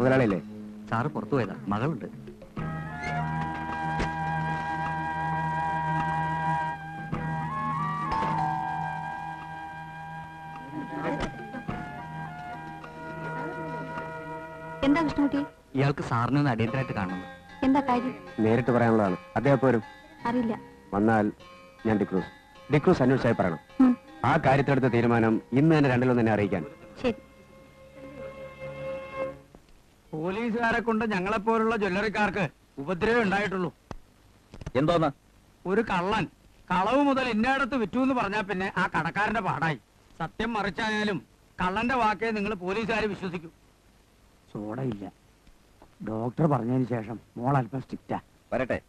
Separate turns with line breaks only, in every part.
മുതലാളിയല്ലേ?
Sir പുറത്തു പോയതാ. മകളുണ്ട്.
എന്താ കൃഷ്ണകുട്ടി
ഇയാൾക്ക് സാറിനെ ഒന്ന് അടിയന്തരമായിട്ട് കാണണം.
എന്താ കാര്യം?
നേരിട്ട് പറയാനുള്ളതാണ്. അദ്ദേഹം പോരും.
അറിയില്ല.
വന്നാൽ ഞാൻ ഡിക്രൂസ്. ഡിക്രൂസ് അന്വേഷിച്ചായി പറയണം. ആ കാര്യത്തിലെടുത്ത തീരുമാനം ഇന്ന് തന്നെ രണ്ടിലൊന്ന് എന്നെ അറിയിക്കാൻ.
ശരി.
പോലീസുകാരെ കൊണ്ട് ഞങ്ങളെപ്പോലുള്ള ജ്വല്ലറിക്കാർക്ക് ഉപദ്രവം ഉണ്ടായിട്ടുള്ളൂ.
എന്തോന്ന്?
ഒരു കള്ളൻ കളവ് മുതൽ ഇന്നയിടത്ത് വിറ്റു എന്ന് പറഞ്ഞാൽ പിന്നെ ആ കടക്കാരന്റെ പാടായി. സത്യം മറിച്ചായാലും കള്ളന്റെ വാക്കേ നിങ്ങൾ പോലീസുകാരെ വിശ്വസിക്കൂ.
സോഡയില്ല. ഡോക്ടർ പറഞ്ഞതിന് ശേഷം മോൾ അല്പം സ്ട്രിക്റ്റാ.
വരട്ടെ.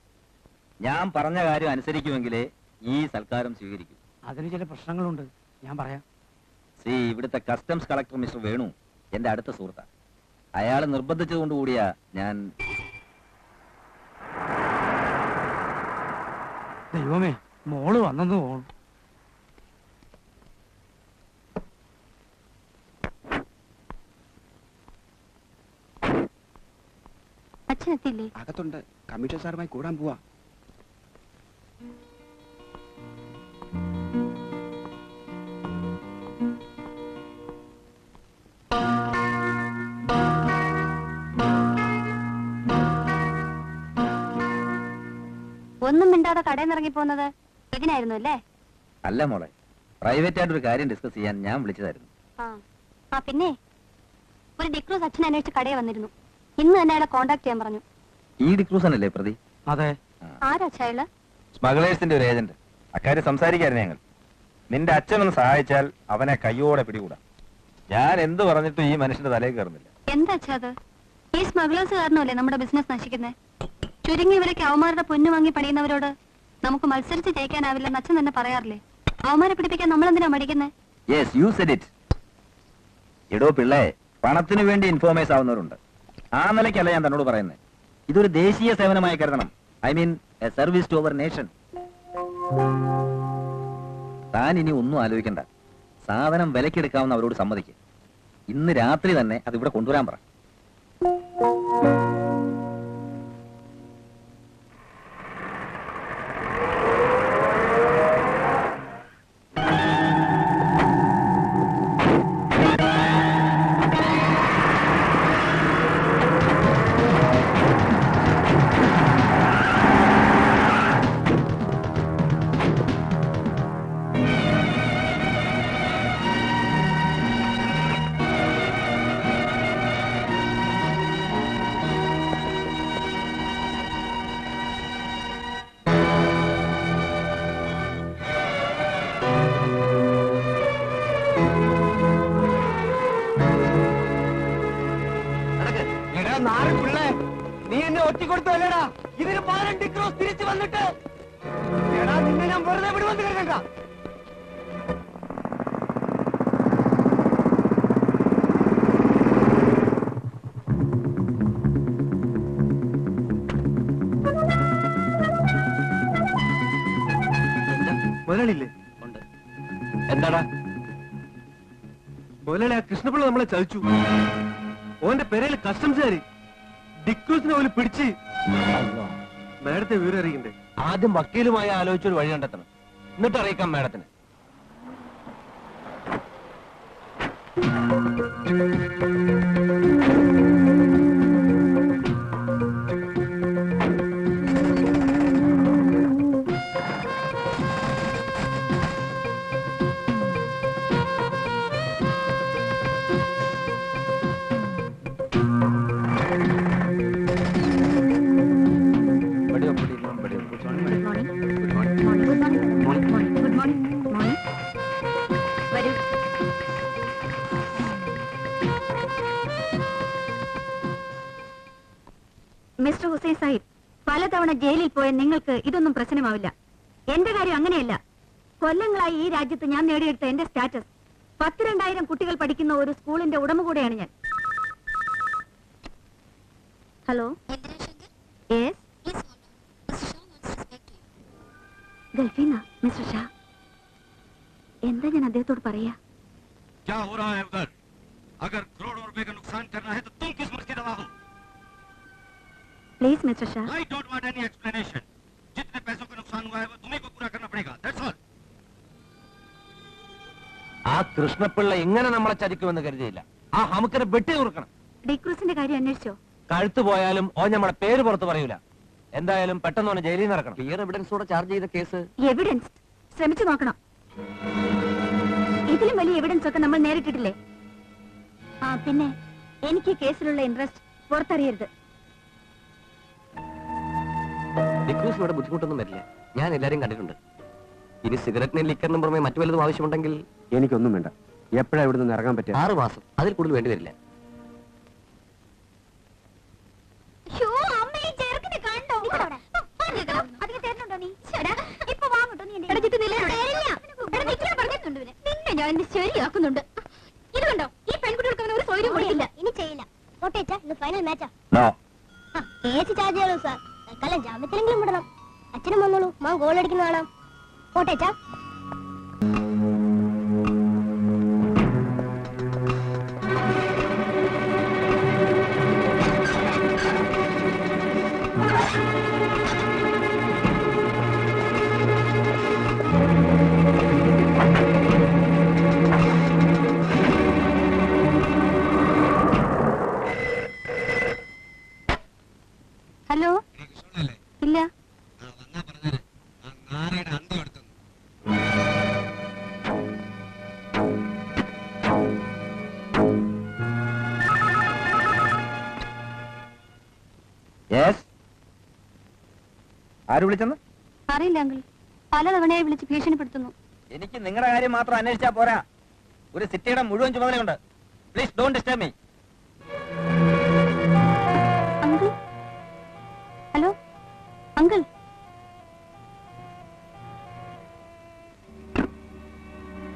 ഞാൻ പറഞ്ഞ കാര്യം അനുസരിക്കുമെങ്കിലേ ഈ സൽക്കാരം സ്വീകരിക്കൂ.
അതിന് ചില പ്രശ്നങ്ങളുണ്ട്. ഞാൻ പറയാം.
സി ഇവിടുത്തെ കസ്റ്റംസ് കളക്ടർ മിസ്റ്റർ വേണു എന്റെ അടുത്ത സുഹൃത്താ. അയാൾ നിർബന്ധിച്ചതുകൊണ്ട് കൂടിയാ ഞാൻ
ദൈവമേ മോൾ വന്നെന്ന് തോന്നുന്നു.
അച്ഛനെത്തില്ലേ
അകത്തുണ്ട്. കമ്മീഷൻ സാറുമായി കൂടാൻ പോവാ.
ഒന്നും മിണ്ടാതെ കടയിൽ നിന്ന് ഇറങ്ങി പോകുന്നത് ഇതിനായിരുന്നു അല്ലേ?
അല്ല മോളെ. പ്രൈവറ്റ് ആയിട്ട് ഒരു കാര്യം ഡിസ്കസ് ചെയ്യാൻ ഞാൻ വിളിച്ചതായിരുന്നു.
ആ. ആ പിന്നെ? ഒരു ഡിക്രൂസ് അച്ഛൻ അന്വേഷിച്ച് കടയിൽ വന്നിരുന്നു. ഇന്ന് തന്നെ അയാളെ കോണ്ടാക്ട് ചെയ്യാൻ പറഞ്ഞു.
ഈ ഡിക്രൂസ് അല്ലേ പ്രതി?
അതെ.
ആരാ അച്ഛായാൾ
സ്മഗ്ലേഴ്സിന്റെ ഒരു ഏജന്റ് അക്കാര്യം സംസാരിക്കായിരുന്നു ഞങ്ങൾ. നിന്റെ അച്ഛനൊന്ന് സഹായിച്ചാൽ അവനെ കയ്യോടെ പിടികൂടാ. ഞാൻ എന്ത് പറഞ്ഞിട്ടും ഈ മനുഷ്യന്റെ തലയിൽ കയറുന്നില്ല.
എന്താ അച്ഛാ അത്? ഈ സ്മഗ്ലേഴ്സ് കാരണമല്ലേ നമ്മുടെ ബിസിനസ് നശിക്കുന്നത് ചുരുങ്ങിയ വിലയ്ക്ക് അവന്മാരുടെ പൊന്നു വാങ്ങി പണിയുന്നവരോട് നമുക്ക് മത്സരിച്ച് ജയിക്കാനാവില്ലെന്ന് അച്ഛൻ തന്നെ പറയാറില്ലേ? അവന്മാരെ പിടിപ്പിക്കാൻ നമ്മൾ എന്തിനാ മടിക്കുന്നത്
യെസ് യു സെഡ് ഇറ്റ് പിള്ളേ പണത്തിന് വേണ്ടി ഇൻഫോർമേഷൻ ആവുന്നവരുണ്ട്. ആ നിലയ്ക്കല്ല ഞാൻ തന്നോട് പറയുന്നത് ഇതൊരു ദേശീയ സേവനമായി കരുതണം. I mean a service to our nation താൻ ഇനി ഒന്നും ആലോചിക്കണ്ട. സാധനം വിലക്കെടുക്കാവുന്ന അവരോട് സമ്മതിക്കും. ഇന്ന് രാത്രി തന്നെ അത് ഇവിടെ കൊണ്ടുവരാൻ പറ.
ഒറ്റിക്കൊടുത്തല്ലേടാ ഇതിന് പകരം ഡിക്രോസ് തിരിച്ചു വന്നിട്ട്. എടാ നിന്നെ ഞാൻ വെറുതെ വിടുവെന്ന് കരുതണ്ട.
മുതലാളിയില്ലേ?
ഉണ്ട്.
എന്താടാ? മുതലാളി ആ കൃഷ്ണപിള്ള നമ്മളെ ചതിച്ചു. ഓന്റെ പെരയിൽ കസ്റ്റംസുകാര് ഡിക്രൂസിനെ പോലും പിടിച്ച് മാഡത്തെ വിവരം അറിയണ്ടേ
ആദ്യം വക്കീലുമായി ആലോചിച്ചൊരു വഴി കണ്ടെത്തണം. എന്നിട്ട് അറിയിക്കാം മാഡത്തിന്.
ഗുഡ് മിസ്റ്റർ ഹുസൈൻ സാഹിബ് പലതവണ ജയിലിൽ പോയ നിങ്ങൾക്ക് ഇതൊന്നും പ്രശ്നമാവില്ല എന്റെ കാര്യം അങ്ങനെയല്ല കൊല്ലങ്ങളായി ഈ രാജ്യത്ത് ഞാൻ നേടിയെടുത്ത എന്റെ സ്റ്റാറ്റസ് പത്ത് രണ്ടായിരം കുട്ടികൾ പഠിക്കുന്ന ഒരു സ്കൂളിന്റെ ഉടമ കൂടെയാണ് ഞാൻ ഹലോ യെസ് ഗൾഫീന്ന മിസ്റ്റർ ഷാ എന്താ ഞാൻ അദ്ദേഹത്തോട് പറയാ
क्या हो रहा है उधर अगर करोड़ों रुपए का नुकसान करना है तो
please mister Shah
I don't want any explanation जितने पैसों का नुकसान हुआ है वो तुम्हें को पूरा करना पड़ेगा दैट्स ऑल
ആ കൃഷ്ണപിള്ള ഇങ്ങനെ നമ്മളെ ചതിക്കുമെന്ന് കരുതിയില്ല ആ ഹമുക്കിനെ വെട്ടി കൊടുക്കണം
ഡിക്രൂസിന്റെ കാര്യം അന്വേഷിച്ചോ
കഴുത്ത് പോയാലും ഓ നമ്മളെ പേര് പുറത്ത് പറയൂല എന്തായാലും പെട്ടെന്ന് ഓനെ ജയിലിൽ നിന്ന് ഇറക്കണം
ക്ലിയർ എവിഡൻസോടെ ചാർജ് ചെയ്ത കേസ്
എവിഡൻസ് ശ്രമിച്ചു നോക്കണം ഇതിലും വലിയ എവിഡൻസ് ഒക്കെ നമ്മൾ നേരിട്ടിട്ടില്ലേ ആ പിന്നെ എനിക്ക് ഈ കേസിലുള്ള ഇൻട്രസ്റ്റ് പുറത്തറിയരുത്
ഇവിടെ ബുദ്ധിമുട്ടൊന്നും വരില്ല. ഞാൻ എല്ലാരും കണ്ടിട്ടുണ്ട്. ഇനി സിഗരറ്റിന് ലിക്കറിനും പുറമെ മറ്റു വല്ലതും ആവശ്യമുണ്ടെങ്കിൽ
എനിക്കൊന്നും വേണ്ട. എപ്പോഴാണ് ഇവിടെ നിന്ന് ഇറങ്ങാൻ പറ്റുക?
ആറ് മാസം. അതിൽ കൂടുതൽ വേണ്ടി വരില്ല.
ശരിയാക്കുന്നുണ്ട്. ഇത് കണ്ടോ? ഈ പെൺകുട്ടികൾക്ക് ഒരു സൗകര്യം കൊടുക്കില്ല.
ഇനി ചെയ്യില്ല. ഫൈനൽ മാച്ചാ ചാർജ് ചെയ്യണോ സാർ തൽക്കാലം ജാമ്യത്തിലെങ്കിലും വിടണം. അച്ഛനും വന്നോളൂ മാൻ ഗോൾ അടിക്കുന്ന കാണാം. കോട്ടയച്ച
നാരയുടെ അന്തം എടുത്തു.
യെസ് ആര് വിളിച്ചെന്ന്?
അറിയില്ല അങ്കിൾ. പലതവണയായി വിളിച്ച് ഭീഷണിപ്പെടുത്തുന്നു.
എനിക്ക് നിങ്ങളുടെ കാര്യം മാത്രം അന്വേഷിച്ചാ പോരാ. ഒരു സിറ്റിയുടെ മുഴുവൻ ചുമതലയുണ്ട് please don't disturb me
uncle? Hello? Uncle?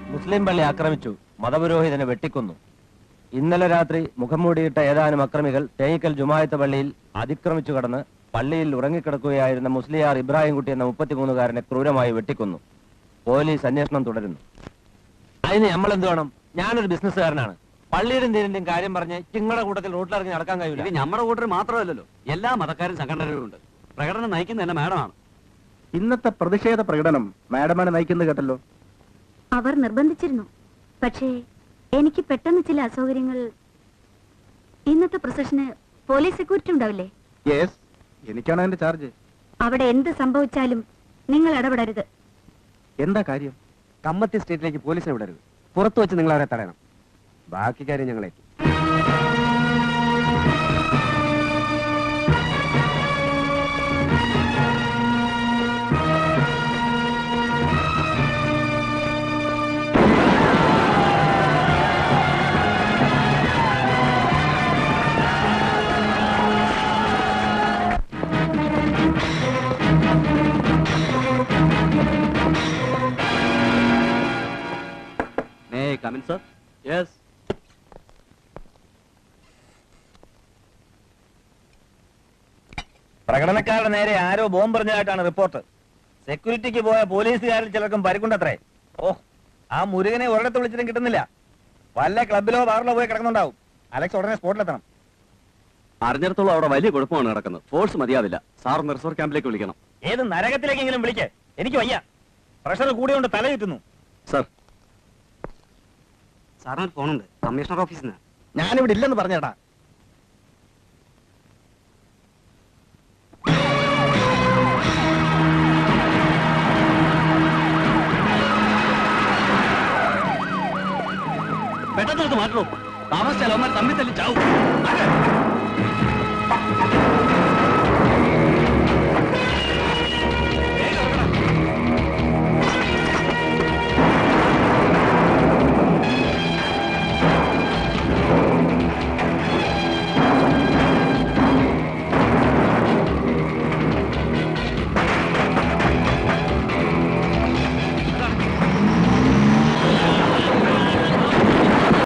മുസ്ലിം പള്ളി ആക്രമിച്ചു മതപുരോഹിതനെ വെട്ടിക്കൊന്നു. ഇന്നലെ രാത്രി മുഖം മൂടിയിട്ട ഏതാനും അക്രമികൾ തേങ്ങിക്കൽ ജുമായത്ത് പള്ളിയിൽ അതിക്രമിച്ചു കടന്ന് പള്ളിയിൽ ഉറങ്ങിക്കിടക്കുകയായിരുന്ന മുസ്ലിയാർ ഇബ്രാഹിംകുട്ടി എന്ന മുപ്പത്തിമൂന്നുകാരനെ ക്രൂരമായി വെട്ടിക്കൊന്നു. പോലീസ് അന്വേഷണം തുടരുന്നു. അതിന് നമ്മൾ എന്ത് വേണം? ഞാനൊരു ബിസിനസ്സുകാരനാണ്. പള്ളിയുടെ തീരിന്റെയും കാര്യം പറഞ്ഞ് ചിങ്ങളുടെ കൂട്ടത്തിൽ റോട്ടിലിറങ്ങി നടക്കാൻ കഴിയില്ല.
ഇത് നമ്മുടെ കൂട്ടർ മാത്രമല്ലല്ലോ. എല്ലാ മതക്കാരും സംഘടനകളുണ്ട്. പ്രകടനം നയിക്കുന്ന തന്നെ മാഡമാണ്.
ഇന്നത്തെ പ്രതിഷേധ പ്രകടനം മാഡമാണ് നയിക്കുന്നത് കേട്ടല്ലോ.
അവർ നിർബന്ധിച്ചിരുന്നു. പക്ഷേ എനിക്ക് പെട്ടെന്ന് ചില അസൗകര്യങ്ങൾ ഇന്നത്തെ പ്രൊസഷന് പോലീസ് സെക്യൂരിറ്റി ഉണ്ടാവില്ലേ?
എനിക്കാണ് അതിന്റെ ചാർജ്
അവിടെ എന്ത് സംഭവിച്ചാലും നിങ്ങൾ ഇടപെടരുത്.
എന്താ കാര്യം? കമ്മത്തി സ്റ്റേറ്റിലേക്ക് പോലീസിനെ വിടരുത്. പുറത്തു വെച്ച് നിങ്ങൾ അവരെ തടയണം. ബാക്കി കാര്യം ഞങ്ങളെ
പ്രകടനക്കാരുടെ നേരെ ആരോ ബോംബെറിഞ്ഞതായിട്ടാണ് റിപ്പോർട്ട്. സെക്യൂരിറ്റിക്ക് പോയ പോലീസുകാരിൽ ചിലർക്കും പരിക്കുണ്ടത്രേ. ഓ ആ മുരുകനെ ഒരിടത്ത് വിളിച്ചിട്ടും കിട്ടുന്നില്ല. വല്ല ക്ലബിലോ ബാറിലോ പോയി കിടക്കുന്നുണ്ടാവും. അലക്സ് ഉടനെ സ്പോട്ടിലെത്തണം.
അറിഞ്ഞിടത്തോളം അവിടെ വലിയ കുഴപ്പമാണ് നടക്കുന്നത്. ഫോഴ്സ് മതിയാവില്ല. സാർ റിസോർട്ട് ക്യാമ്പിലേക്ക് വിളിക്കണം.
ഏത് നരകത്തിലേക്കെങ്കിലും വിളിക്ക്. എനിക്ക് വയ്യ. പ്രഷർ കൂടിയോണ്ട് തല ചുറ്റുന്നു.
സർ. സാറിന് ഫോണുണ്ട്. കമ്മീഷണർ ഓഫീസിൽ നിന്ന്
ഞാനിവിടെ ഇല്ലെന്ന് പറഞ്ഞേട്ടാ
తీసుకెళ్ళావు మరి తమ్మి తల్లి చావు